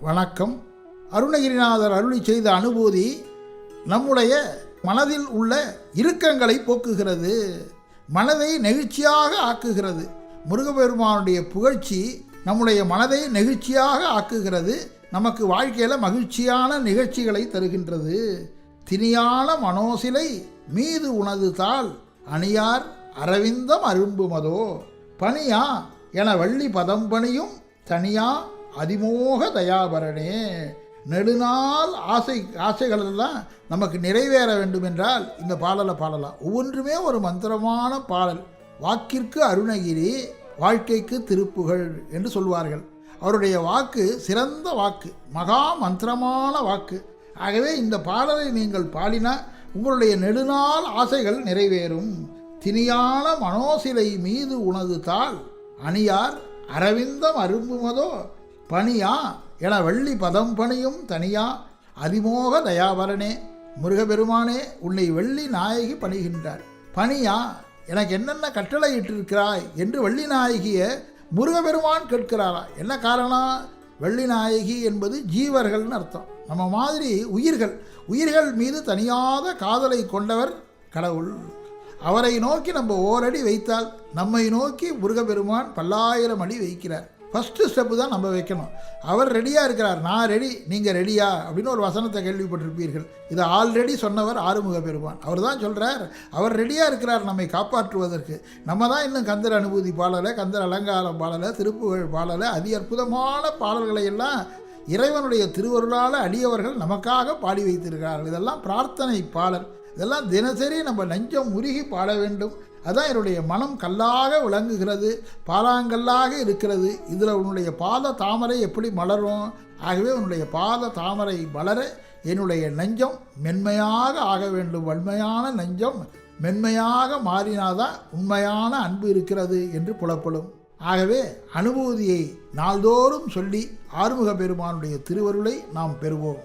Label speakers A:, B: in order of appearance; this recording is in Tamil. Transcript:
A: வணக்கம். அருணகிரிநாதர் அருளி செய்த அனுபூதி நம்முடைய மனதில் உள்ள இறுக்கங்களை போக்குகிறது மனதை நெகிழ்ச்சியாக ஆக்குகிறது. முருகப்பெருமானுடைய புகழ்ச்சி நம்முடைய மனதை நெகிழ்ச்சியாக ஆக்குகிறது. நமக்கு வாழ்க்கையில் மகிழ்ச்சியான நிகழ்ச்சிகளை தருகின்றது. திணியான மனோசிலை மீது உனது தாள் அணியார் அரவிந்தம் அரும்புமதோ. பணியா என வள்ளி பதம் பணியும் தனியா அதிமோக தயாபரனே நெடுநாள் ஆசை ஆசைகளெல்லாம் நமக்கு நிறைவேற வேண்டும் என்றால் இந்த பாடலை பாடலாம். ஒவ்வொன்றுமே ஒரு மந்திரமான பாடல். வாக்கிற்கு அருணகிரி வாழ்க்கைக்கு திருப்புகழ் என்று சொல்வார்கள். அவருடைய வாக்கு சிறந்த வாக்கு மகா மந்திரமான வாக்கு. ஆகவே இந்த பாடலை நீங்கள் பாடினா உங்களுடைய நெடுநாள் ஆசைகள் நிறைவேறும். திணியான மனோசிலை மீது உனது தாள் அணியார் அரவிந்தம் அரும்புமதோ பணியா? என வள்ளி பதம் பணியும் தனியா? அதிமோக தயாபரனே முருகபெருமானே உன்னை வெள்ளி நாயகி பணிகின்றார். பணியா? எனக்கு என்னென்ன கட்டளை இட்டிருக்கிறாய் என்று வள்ளி நாயகிய முருகபெருமான் கேட்கிறாரா? என்ன காரணம் வெள்ளி நாயகி என்பது ஜீவர்கள்னு அர்த்தம். நம்ம மாதிரி உயிர்கள். உயிர்கள் மீது தனியாத காதலை கொண்டவர் கடவுள். அவரை நோக்கி நம்ம ஓரடி வைத்தால் நம்மை நோக்கி முருகபெருமான் பல்லாயிரம் அடி வைக்கிறார். ஃபஸ்ட்டு ஸ்டெப்பு தான் நம்ம வைக்கணும். அவர் ரெடியாக இருக்கிறார். நான் ரெடி நீங்கள் ரெடியா அப்படின்னு ஒரு வசனத்தை கேள்விப்பட்டிருப்பீர்கள். இதை ஆல்ரெடி சொன்னவர் ஆறுமுக பெருமான். அவர் தான் சொல்கிறார் அவர் ரெடியாக இருக்கிறார் நம்மை காப்பாற்றுவதற்கு. நம்ம தான் இன்னும் கந்தர் அனுபூதி பாடலை கந்தர் அலங்காரம் பாடலை திருப்புகழ் பாடலை அதி அற்புதமான பாடல்களை எல்லாம் இறைவனுடைய திருவருளால் அடியவர்கள் நமக்காக பாடி வைத்திருக்கிறார்கள். இதெல்லாம் பிரார்த்தனை பாடல். இதெல்லாம் தினசரி நம்ம நெஞ்சம் உருகி பாட வேண்டும். அதான் என்னுடைய மனம் கல்லாக விளங்குகிறது பாலாங்கல்லாக இருக்கிறது. இதில் உன்னுடைய பாத தாமரை எப்படி மலரும்? ஆகவே உன்னுடைய பாத தாமரை வளர என்னுடைய நெஞ்சம் மென்மையாக ஆக வேண்டும். வன்மையான நெஞ்சம் மென்மையாக மாறினாதான் உண்மையான அன்பு இருக்கிறது என்று புலப்படும். ஆகவே அனுபூதியை நாள்தோறும் சொல்லி ஆறுமுக பெருமானுடைய திருவருளை நாம் பெறுவோம்.